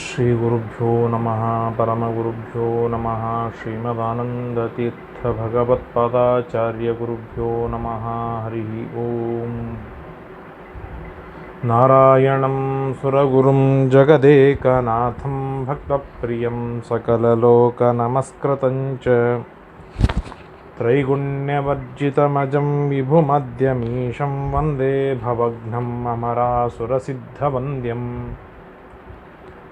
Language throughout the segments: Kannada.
श्रीगुरुभ्यो नमः परमगुरुभ्यो नमः श्रीमदानन्दतीर्थभगवत्पादाचार्यगुरुभ्यो नमः हरिः ॐ नारायणं सुरगुरुं जगदेकनाथं भक्तप्रियं सकललोकनमस्कृतं च। त्रैगुण्यवर्जितमजं विभुमद्यमीशं वन्दे भवघ्नं अमरासुरसिद्धवन्द्यम्।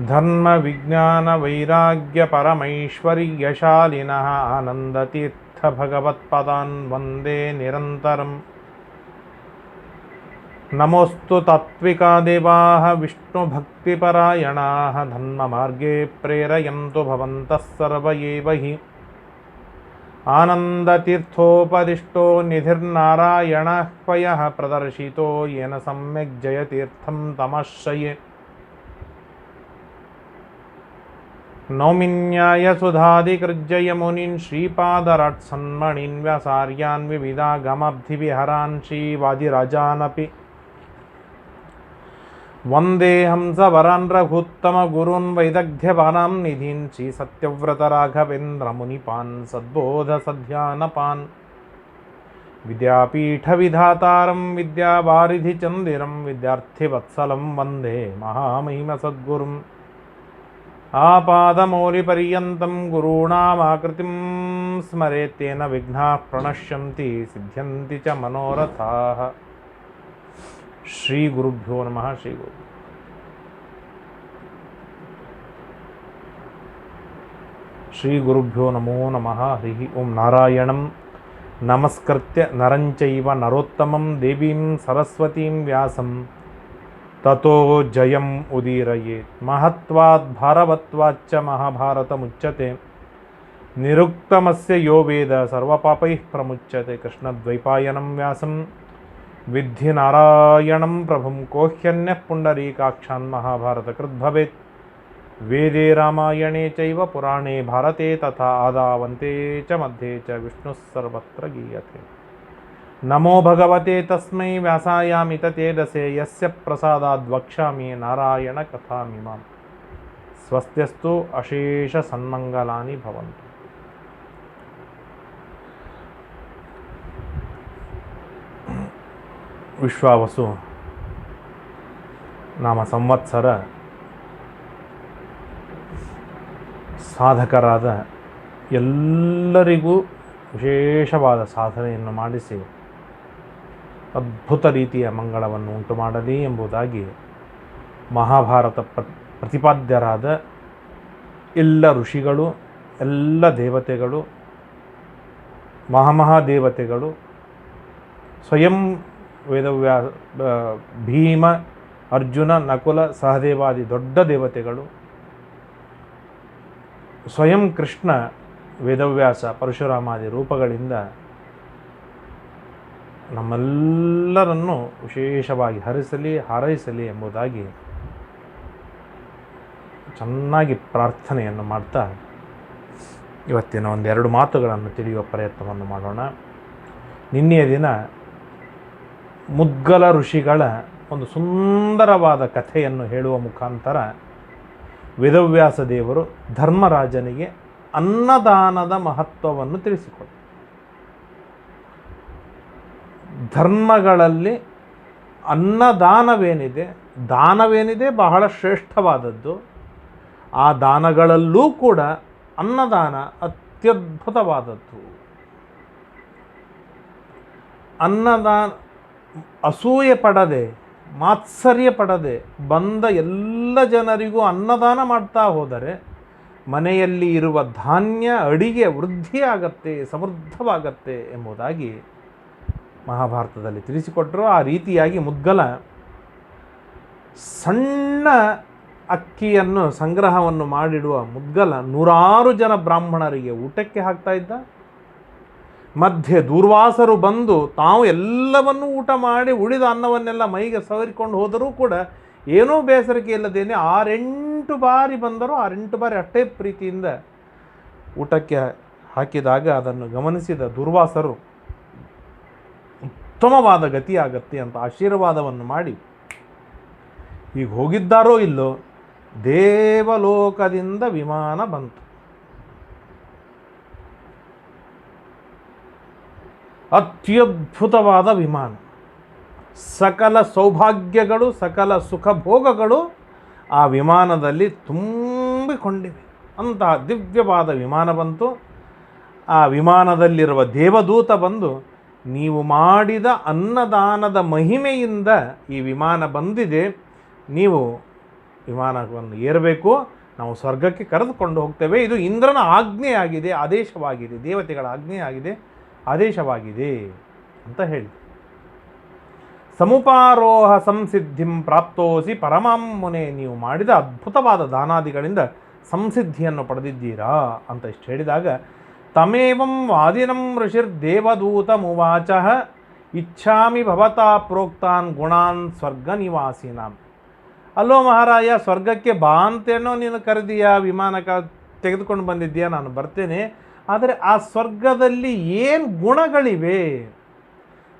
धर्मविज्ञानवैराग्यपरमैश्वर्यशालिनः आनन्दतीर्थभगवत्पदान् वन्दे निरन्तरम्। नमोऽस्तु तात्विका देवाः विष्णुभक्तिपरायणाः धर्ममार्गे प्रेरयन्तु भवन्तः सर्व एव हि। आनन्दतीर्थोपदिष्टो निधिर्नारायणः पयः प्रदर्शितो येन सम्यक् जयतीर्थं तमश्रये नौमिन्यायसुधादिकृज्जयमुनीन् श्रीपादराट्सन्मणीन् व्यासार्यान् विविधागमब्धिविहरान् श्रीवादिराजानपि वन्दे हंसवरान् रघुत्तमगुरून् वैदग्ध्यवानां निधीन् श्रीसत्यव्रतराघवेन्द्रमुनिपान् सद्बोधसध्यानपान् विद्यापीठविधातारं विद्यावारिधिचन्दिरं विद्यार्थिवत्सलं वन्दे महामहिमसद्गुरुम् आपादमौलिपर्यन्तं गुरूणामाकृतिं स्मरेत्तेन विघ्नाः प्रणश्यन्ति, सिद्ध्यन्ति च मनोरथाः। श्रीगुरुभ्यो नमः श्रीगुरु श्रीगुरुभ्यो नमो नमः, हरिः ॐ नारायणं नमस्कृत्य नरञ्चैव नरोत्तमं देवीं सरस्वतीं व्यासं ततो जयम् उदीरयेत्। महत्वात् भारवत्वाच्च महाभारतमुच्यते। निरुक्तमस्य यो वेद सर्वपापैः प्रमुच्यते। कृष्णद्वैपायनं व्यासं। विद्धि नारायणं प्रभुं कोह्यन्यः पुण्डरीकाक्षान् महाभारतकृद्भवेत् वेदे रामायणे चैव पुराणे भारते तथा आदावन्ते च मध्ये च विष्णुः सर्वत्र गीयते ನಮೋ ಭಗವತೆ ತಸ್ಮೈ ವ್ಯಾಸಾಯಾಮಿತ ತೇಜಸೆ ಯಸ್ಯ ಪ್ರಸಾದಾದ್ ವಕ್ಷಾಮಿ ನಾರಾಯಣ ಕಥಾಮಿಮಾಂ ಸ್ವಸ್ತ್ಯಸ್ತು ಅಶೇಷ ಸನ್ಮಂಗಲಾನಿ ಭವಂತ ವಿಶ್ವಾವಸು ನಾಮ ಸಂವತ್ಸರ ಸಾಧಕರಾದ ಎಲ್ಲರಿಗೂ ವಿಶೇಷವಾದ ಸಾಧನೆಯನ್ನು ಮಾಡಿಸಿ ಅದ್ಭುತ ರೀತಿಯ ಮಂಗಳವನ್ನು ಉಂಟು ಮಾಡಲಿ ಎಂಬುದಾಗಿ ಮಹಾಭಾರತ ಪ್ರ, ಪ್ರತಿಪಾದ್ಯರಾದ ಎಲ್ಲ ಋಷಿಗಳು, ಎಲ್ಲ ದೇವತೆಗಳು ಮಹಾಮಹಾದೇವತೆಗಳು ಸ್ವಯಂ ವೇದವ್ಯಾ ಭೀಮ, ಅರ್ಜುನ, ನಕುಲ, ಸಹದೇವಾದಿ ದೊಡ್ಡ ದೇವತೆಗಳು, ಸ್ವಯಂ ಕೃಷ್ಣ ವೇದವ್ಯಾಸ, ಪರಶುರಾಮಾದಿ ರೂಪಗಳಿಂದ ನಮ್ಮೆಲ್ಲರನ್ನು ವಿಶೇಷವಾಗಿ ಹರಿಸಲಿ, ಹಾರೈಸಲಿ ಎಂಬುದಾಗಿ ಚೆನ್ನಾಗಿ ಪ್ರಾರ್ಥನೆಯನ್ನು ಮಾಡ್ತಾ ಇವತ್ತಿನ ಒಂದೆರಡು ಮಾತುಗಳನ್ನು ತಿಳಿಯುವ ಪ್ರಯತ್ನವನ್ನು ಮಾಡೋಣ. ನಿನ್ನೆಯ ದಿನ ಮುದ್ಗಲ ಋಷಿಗಳ ಒಂದು ಸುಂದರವಾದ ಕಥೆಯನ್ನು ಹೇಳುವ ಮುಖಾಂತರ ವೇದವ್ಯಾಸ ದೇವರು ಧರ್ಮರಾಜನಿಗೆ ಅನ್ನದಾನದ ಮಹತ್ವವನ್ನು ತಿಳಿಸಿಕೊಟ್ಟರು. ಧರ್ಮಗಳಲ್ಲಿ ಅನ್ನದಾನವೇನಿದೆ, ದಾನವೇನಿದೆ ಬಹಳ ಶ್ರೇಷ್ಠವಾದದ್ದು. ಆ ದಾನಗಳಲ್ಲೂ ಕೂಡ ಅನ್ನದಾನ ಅತ್ಯದ್ಭುತವಾದದ್ದು. ಅನ್ನದಾನ ಅಸೂಯೆ ಪಡದೆ, ಮಾತ್ಸರ್ಯ ಪಡದೆ ಬಂದ ಎಲ್ಲ ಜನರಿಗೂ ಅನ್ನದಾನ ಮಾಡ್ತಾ ಹೋದರೆ ಮನೆಯಲ್ಲಿ ಇರುವ ಧಾನ್ಯ ಅಡಿಗೆ ವೃದ್ಧಿಯಾಗತ್ತೆ, ಸಮೃದ್ಧವಾಗತ್ತೆ ಎಂಬುದಾಗಿ ಮಹಾಭಾರತದಲ್ಲಿ ತಿಳಿಸಿಕೊಟ್ಟರು. ಆ ರೀತಿಯಾಗಿ ಮುದ್ಗಲ ಸಣ್ಣ ಅಕ್ಕಿಯನ್ನು ಸಂಗ್ರಹವನ್ನು ಮಾಡಿಡುವ ಮುದ್ಗಲ ನೂರಾರು ಜನ ಬ್ರಾಹ್ಮಣರಿಗೆ ಊಟಕ್ಕೆ ಹಾಕ್ತಾ ಇದ್ದ. ಮಧ್ಯೆ ದೂರ್ವಾಸರು ಬಂದು ತಾವು ಎಲ್ಲವನ್ನೂ ಊಟ ಮಾಡಿ ಉಳಿದ ಅನ್ನವನ್ನೆಲ್ಲ ಮೈಗೆ ಸವರಿಕೊಂಡು ಹೋದರೂ ಕೂಡ ಏನೂ ಬೇಸರಿಕೆ ಇಲ್ಲದೇನೆ ಆರೆಂಟು ಬಾರಿ ಬಂದರೂ, ಆರೆಂಟು ಬಾರಿ ಅಷ್ಟೇ ಪ್ರೀತಿಯಿಂದ ಊಟಕ್ಕೆ ಹಾಕಿದಾಗ ಅದನ್ನು ಗಮನಿಸಿದ ದುರ್ವಾಸರು ಉತ್ತಮವಾದ ಗತಿಯಾಗತ್ತೆ ಅಂತ ಆಶೀರ್ವಾದವನ್ನು ಮಾಡಿ. ಈಗ ಹೋಗಿದ್ದಾರೋ ಇಲ್ಲೋ ದೇವಲೋಕದಿಂದ ವಿಮಾನ ಬಂತು. ಅತ್ಯದ್ಭುತವಾದ ವಿಮಾನ. ಸಕಲ ಸೌಭಾಗ್ಯಗಳು, ಸಕಲ ಸುಖ ಭೋಗಗಳು ಆ ವಿಮಾನದಲ್ಲಿ ತುಂಬಿಕೊಂಡಿವೆ. ಅಂತಹ ದಿವ್ಯವಾದ ವಿಮಾನ ಬಂತು. ಆ ವಿಮಾನದಲ್ಲಿರುವ ದೇವದೂತ ಬಂದು ನೀವು ಮಾಡಿದ ಅನ್ನದಾನದ ಮಹಿಮೆಯಿಂದ ಈ ವಿಮಾನ ಬಂದಿದೆ. ನೀವು ವಿಮಾನವನ್ನು ಏರಬೇಕು, ನಾವು ಸ್ವರ್ಗಕ್ಕೆ ಕರೆದುಕೊಂಡು ಹೋಗ್ತೇವೆ. ಇದು ಇಂದ್ರನ ಆಜ್ಞೆಯಾಗಿದೆ, ಆದೇಶವಾಗಿದೆ, ದೇವತೆಗಳ ಆಜ್ಞೆಯಾಗಿದೆ, ಆದೇಶವಾಗಿದೆ ಅಂತ ಹೇಳಿ. ಸಮುಪಾರೋಹ ಸಂಸಿದ್ಧಿಂ ಪ್ರಾಪ್ತೋಸಿ ಪರಮಾಂ ಮುನೆ, ನೀವು ಮಾಡಿದ ಅದ್ಭುತವಾದ ದಾನಾದಿಗಳಿಂದ ಸಂಸಿದ್ಧಿಯನ್ನು ಪಡೆದಿದ್ದೀರಾ ಅಂತ ಇಷ್ಟು ಹೇಳಿದಾಗ ತಮೇವಂ ವಾದಿನಂ ಋಷಿರ್ದೇವದೂತ ಮುವಾಚ ಇಚ್ಛಾಮಿ ಭವತಾ ಪ್ರೋಕ್ತಾನ್ ಗುಣಾನ್ ಸ್ವರ್ಗ ನಿವಾಸಿನಾಂ ಅಲ್ಲೋ ಮಹಾರಾಯ ಸ್ವರ್ಗಕ್ಕೆ ಬಾ ಅಂತೇನೋ ನೀನು ಕರೆದೀಯಾ? ವಿಮಾನ ಕ ತೆಗೆದುಕೊಂಡು ಬಂದಿದ್ದೀಯಾ? ನಾನು ಬರ್ತೇನೆ. ಆದರೆ ಆ ಸ್ವರ್ಗದಲ್ಲಿ ಏನು ಗುಣಗಳಿವೆ?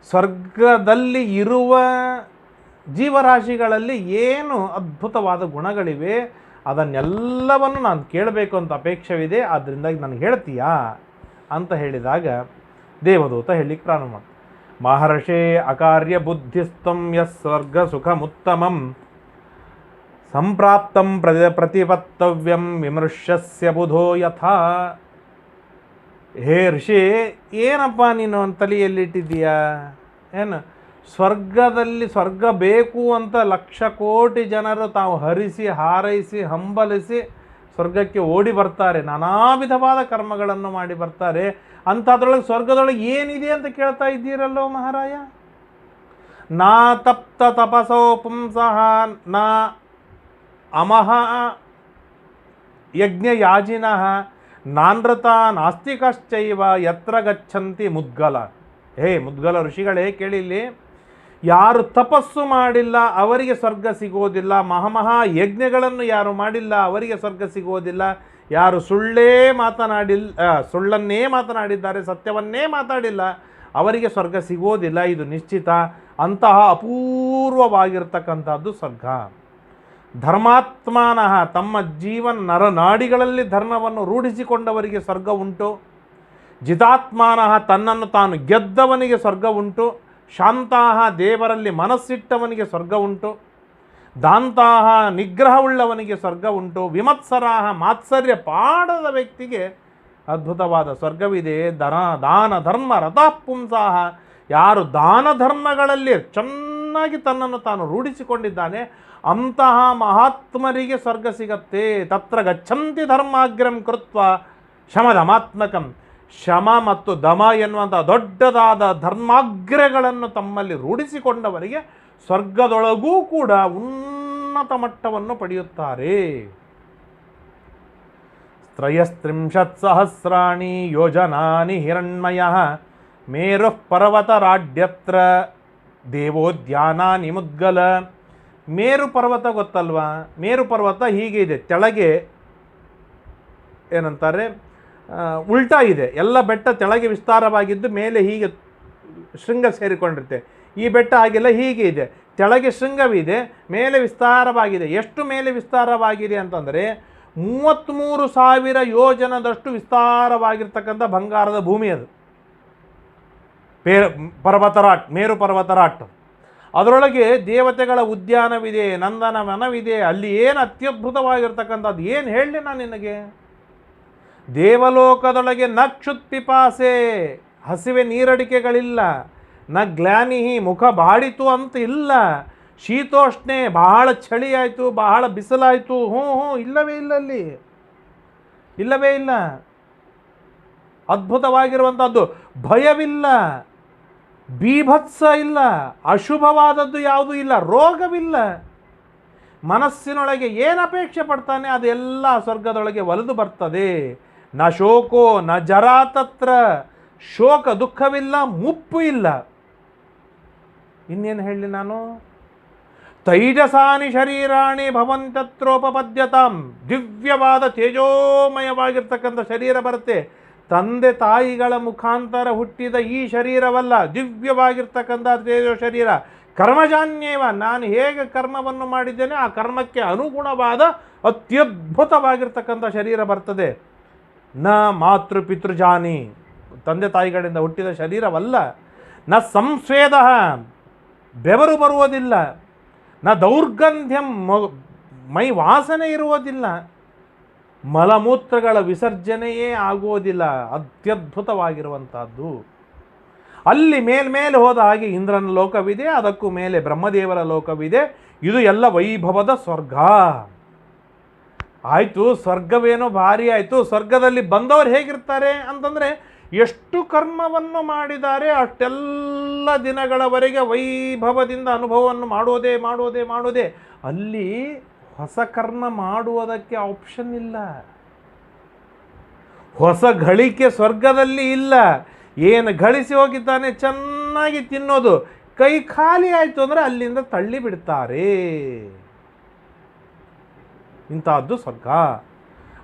ಸ್ವರ್ಗದಲ್ಲಿ ಇರುವ ಜೀವರಾಶಿಗಳಲ್ಲಿ ಏನು ಅದ್ಭುತವಾದ ಗುಣಗಳಿವೆ? ಅದನ್ನೆಲ್ಲವನ್ನು ನಾನು ಕೇಳಬೇಕು ಅಂತ ಅಪೇಕ್ಷವಿದೆ, ಆದ್ದರಿಂದಾಗಿ ನನಗೆ ಹೇಳ್ತೀಯಾ? ಅಂತ ಹೇಳಿದಾಗ, ದೇವದೂತ ಹೇಳಲಿಕ್ಕೆ ಪ್ರಾರಂಭ ಮಹರ್ಷೇ ಅಕಾರ್ಯ ಬುದ್ಧಿಸ್ತಂ ಯಸ್ ಸ್ವರ್ಗ ಸುಖಮುತ್ತಮಂ ಸಂಪ್ರಾಪ್ತಂ ಪ್ರತಿ ಪ್ರತಿಪತ್ತವ್ಯಂ ವಿಮೃಶ್ಯಸ್ಯ ಬುಧೋ ಯಥಾ. ಹೇ ಋಷಿ, ಏನಪ್ಪ ನೀನು ತಲೆಯಲ್ಲಿಟ್ಟಿದ್ದೀಯಾ? ಏನು? ಸ್ವರ್ಗದಲ್ಲಿ ಸ್ವರ್ಗ ಬೇಕು ಅಂತ ಲಕ್ಷ ಕೋಟಿ ಜನರು ತಾವು ಹರಿಸಿ, ಹಾರೈಸಿ, ಹಂಬಲಿಸಿ ಸ್ವರ್ಗಕ್ಕೆ ಓಡಿ ಬರ್ತಾರೆ ನಾನಾ ವಿಧವಾದ ಕರ್ಮಗಳನ್ನು ಮಾಡಿ ಬರ್ತಾರೆ. ಅಂಥದ್ರೊಳಗೆ ಸ್ವರ್ಗದೊಳಗೆ ಏನಿದೆ ಅಂತ ಕೇಳ್ತಾ ಇದ್ದೀರಲ್ಲೋ ಮಹಾರಾಯ? ನಾ ತಪ್ತ ತಪಸೋ ಪುಂಸಃ ನಾ ಅಮಹ ಯಜ್ಞ ಯಾಜಿನಃ ನಾನೃತ ನಾಸ್ತಿಕಶ್ಚೈವ ಯತ್ರ ಗಚ್ಚಂತಿ ಮುದ್ಗಲ. ಹೇ ಮುದ್ಗಲ ಋಷಿಗಳೇ ಕೇಳಿಲ್ಲಿ ಯಾರು ತಪಸ್ಸು ಮಾಡಿಲ್ಲ, ಅವರಿಗೆ ಸ್ವರ್ಗ ಸಿಗೋದಿಲ್ಲ ಮಹಾಮಹಾ ಯಜ್ಞಗಳನ್ನು ಯಾರು ಮಾಡಿಲ್ಲ, ಅವರಿಗೆ ಸ್ವರ್ಗ ಸಿಗೋದಿಲ್ಲ ಯಾರು ಸುಳ್ಳೇ ಮಾತನಾಡಿಲ್ಲ ಸುಳ್ಳನ್ನೇ ಮಾತನಾಡಿದ್ದಾರೆ, ಸತ್ಯವನ್ನೇ ಮಾತಾಡಿಲ್ಲ, ಅವರಿಗೆ ಸ್ವರ್ಗ ಸಿಗೋದಿಲ್ಲ ಇದು ನಿಶ್ಚಿತ. ಅಂತಹ ಅಪೂರ್ವವಾಗಿರ್ತಕ್ಕಂಥದ್ದು ಸ್ವರ್ಗ. ಧರ್ಮಾತ್ಮನಃ ತಮ್ಮ ಜೀವನ ನರನಾಡಿಗಳಲ್ಲಿ ಧರ್ಮವನ್ನು ರೂಢಿಸಿಕೊಂಡವರಿಗೆ ಸ್ವರ್ಗ ಉಂಟು. ಜಿತಾತ್ಮಾನಃ ತನ್ನನ್ನು ತಾನು ಗೆದ್ದವನಿಗೆ ಸ್ವರ್ಗ ಉಂಟು. ಶಾಂತಾಹ ದೇವರಲ್ಲಿ ಮನಸ್ಸಿಟ್ಟವನಿಗೆ ಸ್ವರ್ಗ ಉಂಟು, ದಾಂತಾಹ ನಿಗ್ರಹವುಳ್ಳವನಿಗೆ ಸ್ವರ್ಗ ಉಂಟು, ವಿಮತ್ಸರಾಹ ಮಾತ್ಸರ್ಯ ಪಾಡದ ವ್ಯಕ್ತಿಗೆ ಅದ್ಭುತವಾದ ಸ್ವರ್ಗವಿದೆ. ದನ, ದಾನ, ಧರ್ಮ, ರಥಾಪುಂಸಾಹ, ಯಾರು ದಾನ ಧರ್ಮಗಳಲ್ಲಿ ಚೆನ್ನಾಗಿ ತನ್ನನ್ನು ತಾನು ರೂಢಿಸಿಕೊಂಡಿದ್ದಾನೆ, ಅಂತಹ ಮಹಾತ್ಮರಿಗೆ ಸ್ವರ್ಗ ಸಿಗತ್ತೆ. ತತ್ರ ಗಚ್ಚಂತಿ ಧರ್ಮಾಗ್ರಂ ಕೃತ್ವ ಶಮಧಮಾತ್ಮಕಂ ಶಮ ಮತ್ತು ದಮ ಎನ್ನುವಂಥ ದೊಡ್ಡದಾದ ಧರ್ಮಾಗ್ರಗಳನ್ನು ತಮ್ಮಲ್ಲಿ ರೂಢಿಸಿಕೊಂಡವರಿಗೆ ಸ್ವರ್ಗದೊಳಗೂ ಕೂಡ ಉನ್ನತ ಮಟ್ಟವನ್ನು ಪಡೆಯುತ್ತಾರೆ. ತ್ರಯಸ್ತ್ರಿಂಶತ್ ಸಹಸ್ರಾಣಿ ಯೋಜನಾನಿ ಹಿರಣ್ಮಯ ಮೇರು ಪರ್ವತರಾಡ್ಯತ್ರ ದೇವೋದ್ಯಾನಾನಿ ಮುದ್ಗಲ. ಮೇರು ಪರ್ವತ ಗೊತ್ತಲ್ವಾ? ಮೇರು ಪರ್ವತ ಹೀಗೆ ಇದೆ ತೆಳಗೆ ಏನಂತಾರೆ? ಉಲ್ಟಾ ಇದೆ. ಎಲ್ಲ ಬೆಟ್ಟ ತೆಳಗೆ ವಿಸ್ತಾರವಾಗಿದ್ದು ಮೇಲೆ ಹೀಗೆ ಶೃಂಗ ಸೇರಿಕೊಂಡಿರುತ್ತೆ. ಈ ಬೆಟ್ಟ ಹಾಗೆಲ್ಲ ಹೀಗೆ ಇದೆ. ತೆಳಗೆ ಶೃಂಗವಿದೆ ಮೇಲೆ ವಿಸ್ತಾರವಾಗಿದೆ. ಎಷ್ಟು ಮೇಲೆ ವಿಸ್ತಾರವಾಗಿದೆ ಅಂತಂದರೆ ಮೂವತ್ತ್ಮೂರು ಸಾವಿರ ಯೋಜನದಷ್ಟು ವಿಸ್ತಾರವಾಗಿರ್ತಕ್ಕಂಥ ಬಂಗಾರದ ಭೂಮಿ ಅದು. ಪೇ, ಪರ್ವತರಾಟ್, ಮೇರು ಪರ್ವತರಾಟ್. ಅದರೊಳಗೆ ದೇವತೆಗಳ ಉದ್ಯಾನವಿದೆ, ನಂದನವನವಿದೆ, ಅಲ್ಲಿ ಏನು ಅತ್ಯದ್ಭುತವಾಗಿರ್ತಕ್ಕಂಥದ್ದು? ಏನು ಹೇಳಲಿ ನಾನು ನಿನಗೆ? ದೇವಲೋಕದೊಳಗೆ ನ ಕ್ಷುತ್ಪಿಪಾಸೆ, ಹಸಿವೆ ನೀರಡಿಕೆಗಳಿಲ್ಲ, ನ ಗ್ಲಾನಿಹಿ ಮುಖ ಬಾಡಿತು ಅಂತ ಇಲ್ಲ. ಶೀತೋಷ್ಣೆ ಬಹಳ ಚಳಿ ಬಹಳ ಬಿಸಿಲಾಯಿತು. ಹ್ಞೂ ಹ್ಞೂ, ಇಲ್ಲವೇ ಇಲ್ಲ ಅಲ್ಲಿ. ಇಲ್ಲವೇ ಇಲ್ಲ. ಅದ್ಭುತವಾಗಿರುವಂಥದ್ದು ಭಯವಿಲ್ಲ. ಬೀಭತ್ಸ ಇಲ್ಲ. ಅಶುಭವಾದದ್ದು ಯಾವುದೂ ಇಲ್ಲ. ರೋಗವಿಲ್ಲ. ಮನಸ್ಸಿನೊಳಗೆ ಏನು ಅಪೇಕ್ಷೆ ಪಡ್ತಾನೆ ಅದೆಲ್ಲ ಸ್ವರ್ಗದೊಳಗೆ ಒಲಿದು ಬರ್ತದೆ. ನ ಶೋಕೋ ನ ಜರಾತತ್ರ ಶೋಕ ದುಃಖವಿಲ್ಲ, ಮುಪ್ಪು ಇಲ್ಲ. ಇನ್ನೇನು ಹೇಳಿ ನಾನು? ತೈಜಸಾನಿ ಶರೀರಾಣಿ ಭವಂತತ್ರೋಪಪದ್ಯತಾಂ. ದಿವ್ಯವಾದ ತೇಜೋಮಯವಾಗಿರ್ತಕ್ಕಂಥ ಶರೀರ ಬರುತ್ತೆ. ತಂದೆ ತಾಯಿಗಳ ಮುಖಾಂತರ ಹುಟ್ಟಿದ ಈ ಶರೀರವಲ್ಲ, ದಿವ್ಯವಾಗಿರ್ತಕ್ಕಂಥ ತೇಜೋ ಶರೀರ. ಕರ್ಮಜಾನ್ಯೇವ, ನಾನು ಹೇಗೆ ಕರ್ಮವನ್ನು ಮಾಡಿದ್ದೇನೆ, ಆ ಕರ್ಮಕ್ಕೆ ಅನುಗುಣವಾದ ಅತ್ಯದ್ಭುತವಾಗಿರ್ತಕ್ಕಂಥ ಶರೀರ ಬರ್ತದೆ. ನ ಮಾತೃ ಪಿತೃಜಾನಿ. ತಂದೆ ತಾಯಿಗಳಿಂದ ಹುಟ್ಟಿದ ಶರೀರವಲ್ಲ, ನ ಸಂಸ್ವೇದ ಬೆವರು ಬರುವುದಿಲ್ಲ, ನ ದೌರ್ಗಂಧ್ಯಂ ಮೈ ವಾಸನೆ ಇರುವುದಿಲ್ಲ, ಮಲಮೂತ್ರಗಳ ವಿಸರ್ಜನೆಯೇ ಆಗುವುದಿಲ್ಲ ಅತ್ಯದ್ಭುತವಾಗಿರುವಂಥದ್ದು ಅಲ್ಲಿ ಮೇಲ್ಮೇಲೆ ಹೋದ ಹಾಗೆ ಇಂದ್ರನ ಲೋಕವಿದೆ, ಅದಕ್ಕೂ ಮೇಲೆ ಬ್ರಹ್ಮದೇವರ ಲೋಕವಿದೆ, ಇದು ಎಲ್ಲ ವೈಭವದ ಸ್ವರ್ಗ. ಆಯಿತು, ಸ್ವರ್ಗವೇನೋ ಭಾರಿ ಆಯಿತು, ಸ್ವರ್ಗದಲ್ಲಿ ಬಂದವರು ಹೇಗಿರ್ತಾರೆ ಅಂತಂದರೆ ಎಷ್ಟು ಕರ್ಮವನ್ನು ಮಾಡಿದ್ದಾರೆ ಅಷ್ಟೆಲ್ಲ ದಿನಗಳವರೆಗೆ ವೈಭವದಿಂದ ಅನುಭವವನ್ನು ಮಾಡೋದೇ ಮಾಡೋದೇ ಮಾಡೋದೇ. ಅಲ್ಲಿ ಹೊಸ ಕರ್ಮ ಮಾಡುವುದಕ್ಕೆ ಆಪ್ಷನ್ ಇಲ್ಲ. ಹೊಸ ಗಳಿಕೆ ಸ್ವರ್ಗದಲ್ಲಿ ಇಲ್ಲ. ಏನು ಗಳಿಸಿ ಹೋಗಿದ್ದಾನೆ, ಚೆನ್ನಾಗಿ ತಿನ್ನೋದು. ಕೈ ಖಾಲಿ ಆಯಿತು ಅಂದರೆ ಅಲ್ಲಿಂದ ತಳ್ಳಿ ಬಿಡ್ತಾರೆ. ಇಂಥದ್ದು ಸ್ವರ್ಗ.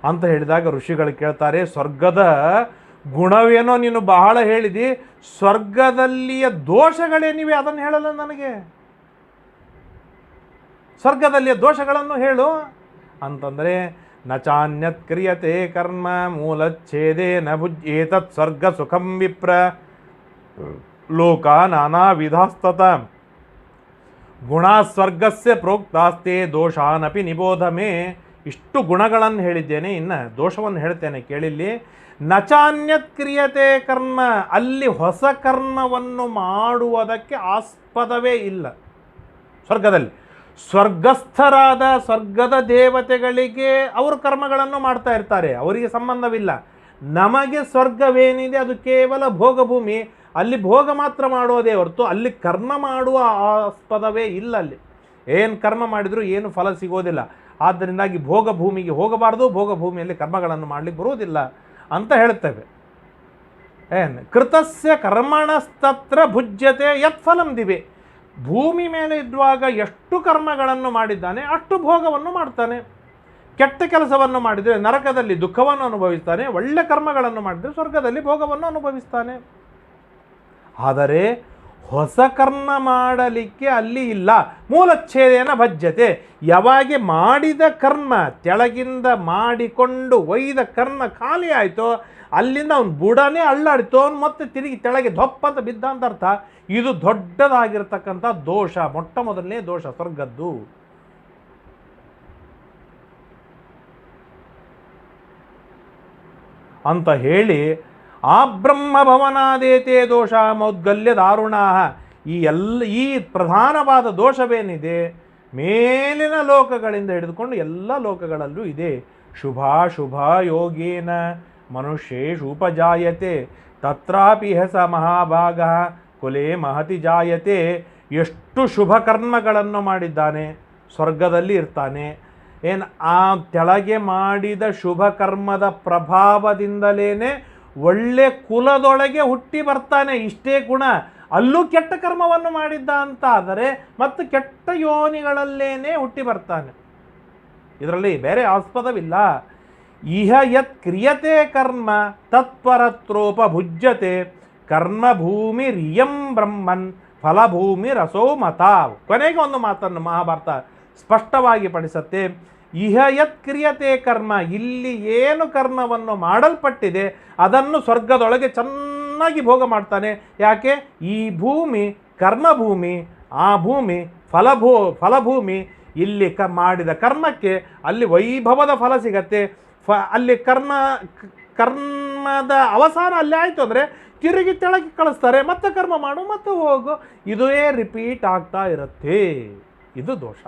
ಅಂತ ಹೇಳಿದಾಗ ಋಷಿಗಳು ಕೇಳ್ತಾರೆ, ಸ್ವರ್ಗದ ಗುಣವೇನೋ ನೀನು ಬಹಳ ಹೇಳಿದಿ, ಸ್ವರ್ಗದಲ್ಲಿಯ ದೋಷಗಳೇನಿವೆ ಅದನ್ನು ಹೇಳಲ್ಲ ನನಗೆ. ಸ್ವರ್ಗದಲ್ಲಿಯ ದೋಷಗಳನ್ನು ಹೇಳು. ಅಂತಂದರೆ ನಚಾನ್ಯತ್ ಚಾನ್ಯತ್ ಕ್ರಿಯತೆ ಕರ್ಮ ಮೂಲಚ್ಛೇದೇ ನ ಸ್ವರ್ಗ ಸುಖಂ ವಿಪ್ರ. ಲೋಕ ನಾನಾ ವಿಧಾಸ್ತತ ಗುಣ ಸ್ವರ್ಗಸ್ಯ ಪ್ರೋಕ್ತಾಸ್ತೆ ದೋಷಾನಪಿ ನಿಬೋಧ ಮೇ. ಇಷ್ಟು ಗುಣಗಳನ್ನು ಹೇಳಿದ್ದೇನೆ, ಇನ್ನು ದೋಷವನ್ನು ಹೇಳ್ತೇನೆ, ಕೇಳಿಲ್ಲಿ. ನಚಾನ್ಯತ್ ಕ್ರಿಯತೆ ಕರ್ಮ, ಅಲ್ಲಿ ಹೊಸ ಕರ್ಮವನ್ನು ಮಾಡುವುದಕ್ಕೆ ಆಸ್ಪದವೇ ಇಲ್ಲ. ಸ್ವರ್ಗದಲ್ಲಿ. ಸ್ವರ್ಗಸ್ಥರಾದ ಸ್ವರ್ಗದ ದೇವತೆಗಳಿಗೆ ಅವರು ಕರ್ಮಗಳನ್ನು ಮಾಡ್ತಾ ಇರ್ತಾರೆ, ಅವರಿಗೆ ಸಂಬಂಧವಿಲ್ಲ. ನಮಗೆ ಸ್ವರ್ಗವೇನಿದೆ, ಅದು ಕೇವಲ ಭೋಗಭೂಮಿ. ಅಲ್ಲಿ ಭೋಗ ಮಾತ್ರ ಮಾಡೋದೇ ಹೊರತು ಅಲ್ಲಿ ಕರ್ಮ ಮಾಡುವ ಆಸ್ಪದವೇ ಇಲ್ಲ ಅಲ್ಲಿ. ಏನು ಕರ್ಮ ಮಾಡಿದರೂ ಏನು ಫಲ ಸಿಗೋದಿಲ್ಲ. ಆದ್ದರಿಂದಾಗಿ ಭೋಗ ಭೂಮಿಗೆ ಹೋಗಬಾರ್ದು, ಭೋಗ ಭೂಮಿಯಲ್ಲಿ ಕರ್ಮಗಳನ್ನು ಮಾಡಲಿಕ್ಕೆ ಬರುವುದಿಲ್ಲ ಅಂತ ಹೇಳ್ತೇವೆ. ಏನು? ಕೃತಸ್ಯ ಕರ್ಮಣಸ್ತತ್ರ ಭುಜ್ಯತೆ, ಯತ್ ಫಲಂ ದಿವೆ. ಭೂಮಿ ಮೇಲೆ ಇದ್ದಾಗ ಎಷ್ಟು ಕರ್ಮಗಳನ್ನು ಮಾಡಿದ್ದಾನೆ, ಅಷ್ಟು ಭೋಗವನ್ನು ಮಾಡ್ತಾನೆ. ಕೆಟ್ಟ ಕೆಲಸವನ್ನು ಮಾಡಿದರೆ ನರಕದಲ್ಲಿ ದುಃಖವನ್ನು ಅನುಭವಿಸ್ತಾನೆ, ಒಳ್ಳೆ ಕರ್ಮಗಳನ್ನು ಮಾಡಿದರೆ ಸ್ವರ್ಗದಲ್ಲಿ ಭೋಗವನ್ನು ಅನುಭವಿಸ್ತಾನೆ. ಆದರೆ ಹೊಸ ಕರ್ಮ ಮಾಡಲಿಕ್ಕೆ ಅಲ್ಲಿ ಇಲ್ಲ. ಮೂಲಚ್ಛೇದೇನ ಭಜ್ಯತೆ. ಯಾವಾಗ ಮಾಡಿದ ಕರ್ಮ ತೆಳಗಿಂದ ಮಾಡಿಕೊಂಡು ಒಯ್ದ ಕರ್ಮ ಖಾಲಿ ಆಯಿತೋ, ಅಲ್ಲಿಂದ ಅವ್ನು ಬುಡನೇ ಅಳ್ಳಾಡಿತು, ಅವ್ನು ಮತ್ತೆ ತಿರುಗಿ ತೆಳಗೆ ದೊಪ್ಪ ಅಂತ ಬಿದ್ದ ಅಂತ ಅರ್ಥ. ಇದು ದೊಡ್ಡದಾಗಿರ್ತಕ್ಕಂಥ ದೋಷ, ಮೊಟ್ಟ ಮೊದಲನೇ ದೋಷ, ಸ್ವರ್ಗದ್ದು. ಅಂತ ಹೇಳಿ ಆ ಬ್ರಹ್ಮ ಭವನಾದೇತೆ ದೋಷ ಮೌದ್ಗಲ್ಯ ದಾರುಣಾ ಈ ಎಲ್ಲ, ಈ ಪ್ರಧಾನವಾದ ದೋಷವೇನಿದೆ, ಮೇಲಿನ ಲೋಕಗಳಿಂದ ಹಿಡಿದುಕೊಂಡು ಎಲ್ಲ ಲೋಕಗಳಲ್ಲೂ ಇದೆ. ಶುಭಾಶುಭ ಯೋಗೇನ ಮನುಷ್ಯೇಶು ಉಪಜಾಯತೆ, ತತ್ರಾಪಿ ಹಸ ಮಹಾಭಾಗ, ಕೊಲೆ ಮಹತಿ ಜಾಯತೆ. ಎಷ್ಟು ಶುಭ ಕರ್ಮಗಳನ್ನು ಮಾಡಿದ್ದಾನೆ, ಸ್ವರ್ಗದಲ್ಲಿ ಇರ್ತಾನೆ. ಏನು ಆ ಕೆಳಗೆ ಮಾಡಿದ ಶುಭ ಕರ್ಮದ ಪ್ರಭಾವದಿಂದಲೇ ಒಳ್ಳೆ ಕುಲದೊಳಗೆ ಹುಟ್ಟಿ ಬರ್ತಾನೆ ಇಷ್ಟೇ ಗುಣ. ಅಲ್ಲೂ ಕೆಟ್ಟ ಕರ್ಮವನ್ನು ಮಾಡಿದ್ದ ಅಂತ ಆದರೆ ಮತ್ತು ಕೆಟ್ಟ ಯೋನಿಗಳಲ್ಲೇನೆ ಹುಟ್ಟಿ ಬರ್ತಾನೆ. ಇದರಲ್ಲಿ ಬೇರೆ ಆಸ್ಪದವಿಲ್ಲ. ಇಹ ಯತ್ ಕ್ರಿಯತೆ ಕರ್ಮ, ತತ್ಪರತ್ರೋಪ ಭುಜ್ಯತೆ. ಕರ್ಮಭೂಮಿ ರಿಯಂ ಬ್ರಹ್ಮನ್ ಫಲಭೂಮಿ ರಸೋ ಮತ ಕೊನೆಗೆ ಒಂದು ಮಾತನ್ನು ಮಹಾಭಾರತ ಸ್ಪಷ್ಟವಾಗಿ ಪಡಿಸತ್ತೆ ಇಹ ಯತ್ ಕ್ರಿಯತೆ ಕರ್ಮ, ಇಲ್ಲಿ ಏನು ಕರ್ಮವನ್ನು ಮಾಡಲ್ಪಟ್ಟಿದೆ ಅದನ್ನು ಸ್ವರ್ಗದೊಳಗೆ ಚೆನ್ನಾಗಿ ಭೋಗ ಮಾಡ್ತಾನೆ. ಯಾಕೆ? ಈ ಭೂಮಿ ಕರ್ಮಭೂಮಿ, ಆ ಭೂಮಿ ಫಲಭೂ, ಫಲಭೂಮಿ ಇಲ್ಲಿ ಕ, ಮಾಡಿದ ಕರ್ಮಕ್ಕೆ ಅಲ್ಲಿ ವೈಭವದ ಫಲ ಸಿಗತ್ತೆ. ಫ, ಅಲ್ಲಿ ಕರ್ಮ ಕರ್ಮದ ಅವಸಾನ ಅಲ್ಲಿ ಆಯಿತು ಅಂದರೆ ತಿರುಗಿ ತೆಳಗೆ ಕಳಿಸ್ತಾರೆ. ಮತ್ತೆ ಕರ್ಮ ಮಾಡು, ಮತ್ತೆ ಹೋಗು. ಇದೇ ರಿಪೀಟ್ ಆಗ್ತಾ ಇರುತ್ತೆ. ಇದು ದೋಷ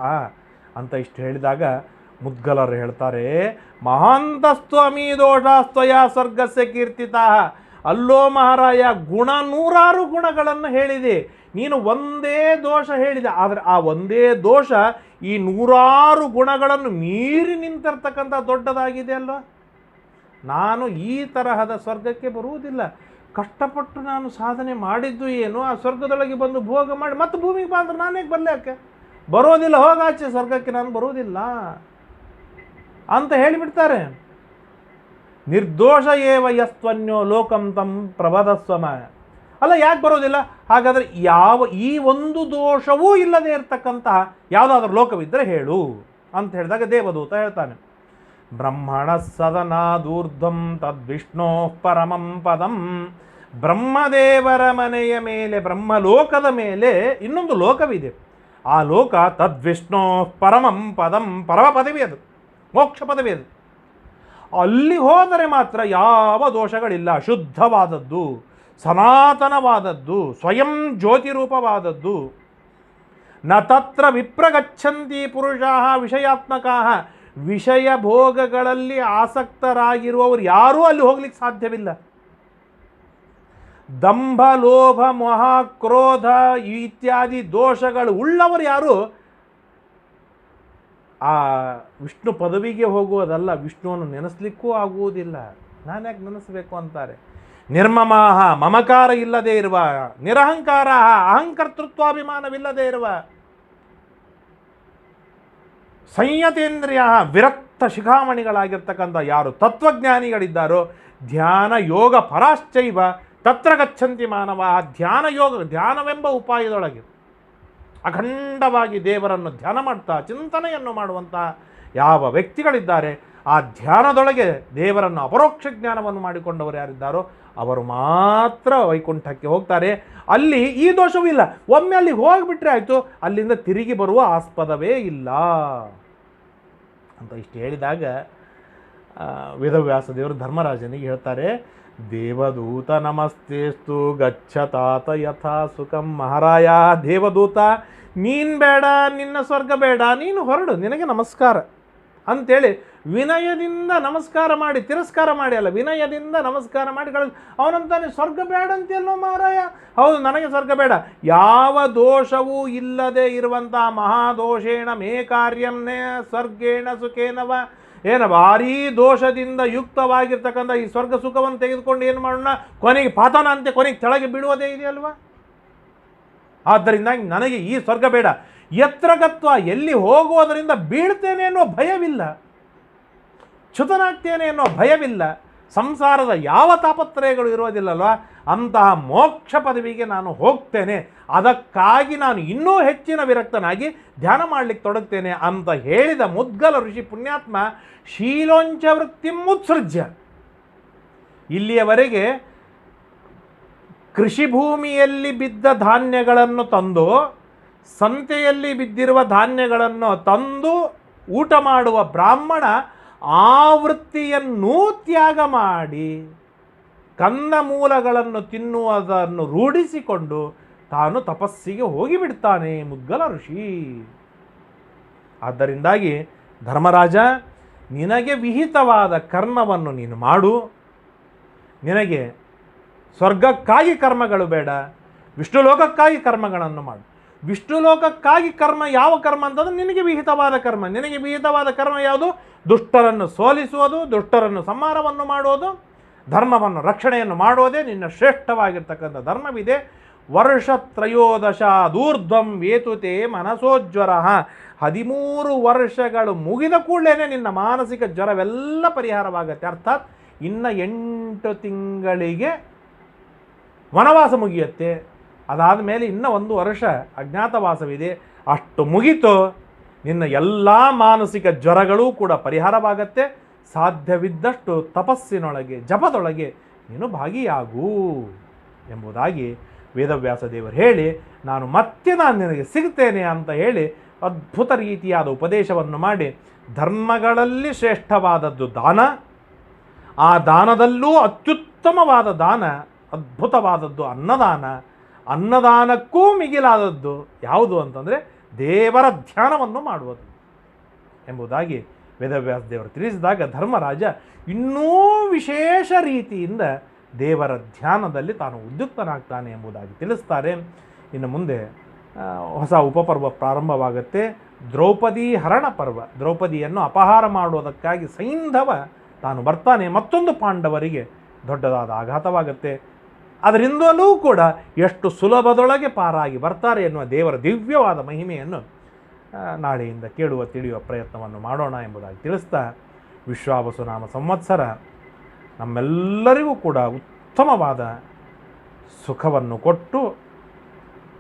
ಅಂತ ಇಷ್ಟು ಹೇಳಿದಾಗ ಮುದ್ಗಲರು ಹೇಳ್ತಾರೆ, ಮಹಾಂತಸ್ತು ಅಮೀ ದೋಷಾಸ್ತ್ವಯ ಸ್ವರ್ಗಸ್ಯ ಕೀರ್ತಿತ ಅಲ್ಲೋ ಮಹಾರಾಯ, ಗುಣ ನೂರಾರು ಗುಣಗಳನ್ನು ಹೇಳಿದೆ. ನೀನು ಒಂದೇ ದೋಷ ಹೇಳಿದೆ. ಆದರೆ ಆ ಒಂದೇ ದೋಷ ಈ ನೂರಾರು ಗುಣಗಳನ್ನು ಮೀರಿ ನಿಂತಿರ್ತಕ್ಕಂಥ ದೊಡ್ಡದಾಗಿದೆ ಅಲ್ವ? ನಾನು ಈ ತರಹದ ಸ್ವರ್ಗಕ್ಕೆ ಬರುವುದಿಲ್ಲ. ಕಷ್ಟಪಟ್ಟು ನಾನು ಸಾಧನೆ ಮಾಡಿದ್ದು ಏನು? ಆ ಸ್ವರ್ಗದೊಳಗೆ ಬಂದು ಭೋಗ ಮಾಡಿ ಮತ್ತೆ ಭೂಮಿಗೆ ಬಾ ಅಂದ್ರೆ ನಾನೇ ಬರಲಿಕ್ಕೆ ಬರೋದಿಲ್ಲ ಹೋಗಾಚೆ ಸ್ವರ್ಗಕ್ಕೆ ನಾನು ಬರುವುದಿಲ್ಲ. ಅಂತ ಹೇಳಿಬಿಡ್ತಾರೆ. ನಿರ್ದೋಷ ಏವ ಯಸ್ತ್ವನ್ಯೋ ಲೋಕಂ ತಂ ಪ್ರಬದಸ್ವಮ. ಅಲ್ಲ, ಯಾಕೆ ಬರೋದಿಲ್ಲ? ಹಾಗಾದರೆ ಯಾವ ಈ ಒಂದು ದೋಷವೂ ಇಲ್ಲದೆ ಇರತಕ್ಕಂತಹ ಯಾವುದಾದ್ರೂ ಲೋಕವಿದ್ದರೆ ಹೇಳು ಅಂತ ಹೇಳಿದಾಗ ದೇವದೂತ ಹೇಳ್ತಾನೆ. ಬ್ರಹ್ಮಣ ಸದನಾದೂರ್ಧ್ವಂ ತದ್ವಿಷ್ಣೋ ಪರಮಂ ಪದಂ. ಬ್ರಹ್ಮದೇವರ ಮನೆಯ ಮೇಲೆ, ಬ್ರಹ್ಮಲೋಕದ ಮೇಲೆ ಇನ್ನೊಂದು ಲೋಕವಿದೆ. ಆ ಲೋಕ ತದ್ವಿಷ್ಣೋ ಪರಮಂ ಪದಂ ಪರಮ ಪದವಿ ಅದು. ಮೋಕ್ಷ ಪದವಿ ಅದು ಅಲ್ಲಿ ಹೋದರೆ ಮಾತ್ರ ಯಾವ ದೋಷಗಳಿಲ್ಲ. ಶುದ್ಧವಾದದ್ದು, ಸನಾತನವಾದದ್ದು, ಸ್ವಯಂ ಜ್ಯೋತಿರೂಪವಾದದ್ದು. ನ ತತ್ರ ವಿಪ್ರಗಚ್ಛಂತಿ ಪುರುಷಾ ವಿಷಯಾತ್ಮಕಾ ವಿಷಯ ಭೋಗಗಳಲ್ಲಿ ಆಸಕ್ತರಾಗಿರುವವರು ಯಾರೂ ಅಲ್ಲಿ ಹೋಗ್ಲಿಕ್ಕೆ ಸಾಧ್ಯವಿಲ್ಲ. ದಂಭ, ಲೋಭ, ಮೊಹ ಕ್ರೋಧ ಇತ್ಯಾದಿ ದೋಷಗಳು ಉಳ್ಳವರು ಯಾರು? ಆ ವಿಷ್ಣು ಪದವಿಗೆ ಹೋಗುವುದಲ್ಲ, ವಿಷ್ಣುವನ್ನು ನೆನೆಸ್ಲಿಕ್ಕೂ ಆಗುವುದಿಲ್ಲ. ನಾನು ಯಾಕೆ ನೆನೆಸಬೇಕು ಅಂತಾರೆ? ನಿರ್ಮಮಾಹ ಮಮಕಾರ ಇಲ್ಲದೆ ಇರುವ, ನಿರಹಂಕಾರ, ಅಹಂಕರ್ತೃತ್ವಾಭಿಮಾನವಿಲ್ಲದೆ ಇರುವ, ಸಂಯತೇಂದ್ರಿಯ, ವಿರಕ್ತ ಶಿಖಾಮಣಿಗಳಾಗಿರ್ತಕ್ಕಂಥ ಯಾರು ತತ್ವಜ್ಞಾನಿಗಳಿದ್ದಾರೋ, ಧ್ಯಾನ ಯೋಗ ಪರಾಶ್ಚೈವ, ತತ್ರ ಗಚ್ಚಂತಿ ಮಾನವ, ಧ್ಯಾನ ಯೋಗ, ಧ್ಯಾನವೆಂಬ ಉಪಾಯದೊಳಗೆ. ಅಖಂಡವಾಗಿ ದೇವರನ್ನು ಧ್ಯಾನ ಮಾಡ್ತಾ, ಚಿಂತನೆಯನ್ನು ಮಾಡುವಂಥ ಯಾವ ವ್ಯಕ್ತಿಗಳಿದ್ದಾರೆ, ಆ ಧ್ಯಾನದೊಳಗೆ ದೇವರನ್ನು ಅಪರೋಕ್ಷ ಜ್ಞಾನವನ್ನು ಮಾಡಿಕೊಂಡವರು ಯಾರಿದ್ದಾರೋ, ಅವರು ಮಾತ್ರ ವೈಕುಂಠಕ್ಕೆ ಹೋಗ್ತಾರೆ. ಅಲ್ಲಿ ಈ ದೋಷವೂ ಇಲ್ಲ. ಒಮ್ಮೆ ಅಲ್ಲಿ ಹೋಗಿಬಿಟ್ರೆ ಆಯಿತು, ಅಲ್ಲಿಂದ ತಿರುಗಿ ಬರುವ ಆಸ್ಪದವೇ ಇಲ್ಲ. ಅಂತ ಇಷ್ಟು ಹೇಳಿದಾಗ ವೇದವ್ಯಾಸ ದೇವರು ಧರ್ಮರಾಜನಿಗೆ ಹೇಳ್ತಾರೆ ದೇವದೂತ ನಮಸ್ತೇಸ್ತು, ಗಚ್ಚತಾತ ಯಥಾ ಸುಖಂ ಮಹಾರಾಯ. ದೇವದೂತ, ನೀನು ಬೇಡ, ನಿನ್ನ ಸ್ವರ್ಗ ಬೇಡ, ನೀನು ಹೊರಡು, ನಿನಗೆ ನಮಸ್ಕಾರ. ಅಂತೇಳಿ ವಿನಯದಿಂದ ನಮಸ್ಕಾರ ಮಾಡಿ, ತಿರಸ್ಕಾರ ಮಾಡಿ ಅಲ್ಲ, ವಿನಯದಿಂದ ನಮಸ್ಕಾರ ಮಾಡಿ ಕಳಿಸ್. ಅವನಂತಾನೆ, ಸ್ವರ್ಗ ಬೇಡ ಅಂತೆಲ್ಲೋ ಮಹಾರಾಯ? ಹೌದು, ನನಗೆ ಸ್ವರ್ಗ ಬೇಡ. ಯಾವ ದೋಷವೂ ಇಲ್ಲದೆ ಇರುವಂತಹ ಮಹಾದೋಷೇಣ ಮೇ ಕಾರ್ಯಂನೇ ಸ್ವರ್ಗೇಣ ಸುಖೇನವ. ಏನ ಭಾರೀ ದೋಷದಿಂದ ಯುಕ್ತವಾಗಿರ್ತಕ್ಕಂಥ ಈ ಸ್ವರ್ಗ ಸುಖವನ್ನು ತೆಗೆದುಕೊಂಡು ಏನು ಮಾಡೋಣ? ಕೊನೆಗೆ ಪಾತನ ಅಂತೆ ಕೊನೆಗೆ ಕೆಳಗೆ ಬೀಳುವುದೇ ಇದೆಯಲ್ವಾ? ಆದ್ದರಿಂದ ನನಗೆ ಈ ಸ್ವರ್ಗ ಬೇಡ. ಎತ್ರಗತ್ವ ಎಲ್ಲಿ ಹೋಗುವುದರಿಂದ ಬೀಳ್ತೇನೆ ಅನ್ನೋ ಭಯವಿಲ್ಲ. ಚ್ಯುತನಾಗ್ತೇನೆ ಅನ್ನೋ ಭಯವಿಲ್ಲ. ಸಂಸಾರದ ಯಾವ ತಾಪತ್ರಯಗಳು ಇರೋದಿಲ್ಲಲ್ವ ಅಂತಹ ಮೋಕ್ಷ ಪದವಿಗೆ ನಾನು ಹೋಗ್ತೇನೆ. ಅದಕ್ಕಾಗಿ ನಾನು ಇನ್ನೂ ಹೆಚ್ಚಿನ ವಿರಕ್ತನಾಗಿ ಧ್ಯಾನ ಮಾಡಲಿಕ್ಕೆ ತೊಡಗ್ತೇನೆ ಅಂತ ಹೇಳಿದ ಮುದ್ಗಲ ಋಷಿ ಪುಣ್ಯಾತ್ಮ, ಶೀಲೋಂಚ ವೃತ್ತಿ ಮುತ್ಸೃಜ್ಯ ಇಲ್ಲಿಯವರೆಗೆ ಕೃಷಿ ಭೂಮಿಯಲ್ಲಿ ಬಿದ್ದ ಧಾನ್ಯಗಳನ್ನು ತಂದು, ಸಂತೆಯಲ್ಲಿ ಬಿದ್ದಿರುವ ಧಾನ್ಯಗಳನ್ನು ತಂದು ಊಟ ಮಾಡುವ ಬ್ರಾಹ್ಮಣ ಆ ವೃತ್ತಿಯನ್ನೂ ತ್ಯಾಗ ಮಾಡಿ, ಕಂದ ಮೂಲಗಳನ್ನು ತಿನ್ನುವುದನ್ನು ರೂಢಿಸಿಕೊಂಡು ತಾನು ತಪಸ್ಸಿಗೆ ಹೋಗಿಬಿಡ್ತಾನೆ, ಮುದ್ಗಲ ಋಷಿ. ಆದ್ದರಿಂದಾಗಿ ಧರ್ಮರಾಜ, ನಿನಗೆ ವಿಹಿತವಾದ ಕರ್ಮವನ್ನು ನೀನು ಮಾಡು. ನಿನಗೆ ಸ್ವರ್ಗಕ್ಕಾಗಿ ಕರ್ಮಗಳು ಬೇಡ ವಿಷ್ಣು ಲೋಕಕ್ಕಾಗಿ ಕರ್ಮಗಳನ್ನು ಮಾಡು. ವಿಷ್ಣು ಲೋಕಕ್ಕಾಗಿ ಕರ್ಮ ಯಾವ ಕರ್ಮ ಅಂತಂದ್ರೆ ನಿನಗೆ ವಿಹಿತವಾದ ಕರ್ಮ. ನಿನಗೆ ವಿಹಿತವಾದ ಕರ್ಮ ಯಾವುದು? ದುಷ್ಟರನ್ನು ಸೋಲಿಸುವುದು, ದುಷ್ಟರನ್ನು ಸಂಹಾರವನ್ನು ಮಾಡುವುದು, ಧರ್ಮವನ್ನು ರಕ್ಷಣೆಯನ್ನು ಮಾಡುವುದೇ ನಿನ್ನ ಶ್ರೇಷ್ಠವಾಗಿರ್ತಕ್ಕಂಥ ಧರ್ಮವಿದೆ. ವರ್ಷ ತ್ರಯೋದಶಾದೂರ್ಧ್ವಂ ವೇತುತೆ ಮನಸೋಜ್ವರ. ಹದಿಮೂರು ವರ್ಷಗಳು ಮುಗಿದ ಕೂಡಲೇ ನಿನ್ನ ಮಾನಸಿಕ ಜ್ವರವೆಲ್ಲ ಪರಿಹಾರವಾಗುತ್ತೆ. ಅರ್ಥಾತ್ ಇನ್ನು ಎಂಟು ತಿಂಗಳಿಗೆ ವನವಾಸ ಮುಗಿಯುತ್ತೆ. ಅದಾದ ಮೇಲೆ ಇನ್ನೂ ಒಂದು ವರ್ಷ ಅಜ್ಞಾತವಾಸವಿದೆ. ಅಷ್ಟು ಮುಗಿತು. ನಿನ್ನ ಎಲ್ಲ ಮಾನಸಿಕ ಜ್ವರಗಳೂ ಕೂಡ ಪರಿಹಾರವಾಗತ್ತೆ. ಸಾಧ್ಯವಿದ್ದಷ್ಟು ತಪಸ್ಸಿನೊಳಗೆ, ಜಪದೊಳಗೆ ನೀನು ಭಾಗಿಯಾಗು ಎಂಬುದಾಗಿ ವೇದವ್ಯಾಸ ದೇವರು ಹೇಳಿ, ನಾನು ಮತ್ತೆ ನಾನು ನಿನಗೆ ಸಿಗ್ತೇನೆ ಅಂತ ಹೇಳಿ ಅದ್ಭುತ ರೀತಿಯಾದ ಉಪದೇಶವನ್ನು ಮಾಡಿ, ಧರ್ಮಗಳಲ್ಲಿ ಶ್ರೇಷ್ಠವಾದದ್ದು ದಾನ, ಆ ದಾನದಲ್ಲೂ ಅತ್ಯುತ್ತಮವಾದ ದಾನ, ಅದ್ಭುತವಾದದ್ದು ಅನ್ನದಾನ, ಅನ್ನದಾನಕ್ಕೂ ಮಿಗಿಲಾದದ್ದು ಯಾವುದು ಅಂತಂದರೆ ದೇವರ ಧ್ಯಾನವನ್ನು ಮಾಡುವುದು ಎಂಬುದಾಗಿ ವೇದವ್ಯಾಸ ದೇವರು ತಿಳಿಸಿದಾಗ ಧರ್ಮರಾಜ ಇನ್ನೂ ವಿಶೇಷ ರೀತಿಯಿಂದ ದೇವರ ಧ್ಯಾನದಲ್ಲಿ ತಾನು ಉದ್ಯುಕ್ತನಾಗ್ತಾನೆ ಎಂಬುದಾಗಿ ತಿಳಿಸ್ತಾರೆ. ಇನ್ನು ಮುಂದೆ ಹೊಸ ಉಪಪರ್ವ ಪ್ರಾರಂಭವಾಗುತ್ತೆ. ದ್ರೌಪದಿ ಹರಣ ಪರ್ವ. ದ್ರೌಪದಿಯನ್ನು ಅಪಹಾರ ಮಾಡುವುದಕ್ಕಾಗಿ ಸೈಂಧವ ತಾನು ಬರ್ತಾನೆ. ಮತ್ತೊಂದು ಪಾಂಡವರಿಗೆ ದೊಡ್ಡದಾದ ಆಘಾತವಾಗುತ್ತೆ. ಅದರಿಂದಲೂ ಕೂಡ ಎಷ್ಟು ಸುಲಭದೊಳಗೆ ಪಾರಾಗಿ ಬರ್ತಾರೆ ಎನ್ನುವ ದೇವರ ದಿವ್ಯವಾದ ಮಹಿಮೆಯನ್ನು ನಾಳೆಯಿಂದ ಕೇಳುವ, ತಿಳಿಯುವ ಪ್ರಯತ್ನವನ್ನು ಮಾಡೋಣ ಎಂಬುದಾಗಿ ತಿಳಿಸ್ತಾ, ವಿಶ್ವಾವಸು ನಾಮ ಸಂವತ್ಸರ. ನಮ್ಮೆಲ್ಲರಿಗೂ ಕೂಡ ಉತ್ತಮವಾದ ಸುಖವನ್ನು ಕೊಟ್ಟು,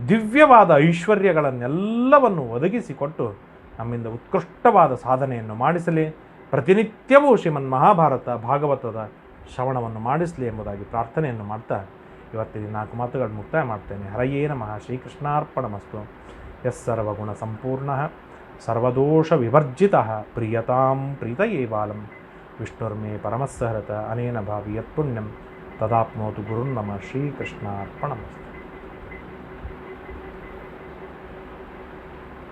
ದಿವ್ಯವಾದ ಐಶ್ವರ್ಯಗಳನ್ನೆಲ್ಲವನ್ನು ಒದಗಿಸಿಕೊಟ್ಟು ನಮ್ಮಿಂದ ಉತ್ಕೃಷ್ಟವಾದ ಸಾಧನೆಯನ್ನು ಮಾಡಿಸಲಿ. ಪ್ರತಿನಿತ್ಯವೂ ಶ್ರೀಮನ್ ಮಹಾಭಾರತ ಭಾಗವತದ ಶ್ರವಣವನ್ನು ಮಾಡಿಸಲಿ ಎಂಬುದಾಗಿ ಪ್ರಾರ್ಥನೆಯನ್ನು ಮಾಡ್ತಾ ಇವತ್ತಿನ ನಾಲ್ಕು ಮಾತುಗಳು ಮುಕ್ತಾಯ ಮಾಡ್ತೇನೆ. ಹರಯೇ ನಮಃ. ಶ್ರೀಕೃಷ್ಣಾರ್ಪಣಮಸ್ತು. ಎಸ್ ಸರ್ವಗುಣ ಸಂಪೂರ್ಣ ಸರ್ವದೋಷ ವಿವರ್ಜಿತ ಪ್ರಿಯತಾಂ ಪ್ರೀತಯೇ ಬಾಲಂ. విష్ణుర్మే పరమస్సహరత అనేన భావి యత్పుణ్యం తదాప్నోతు గురున్నమ శ్రీకృష్ణార్పణమస్తు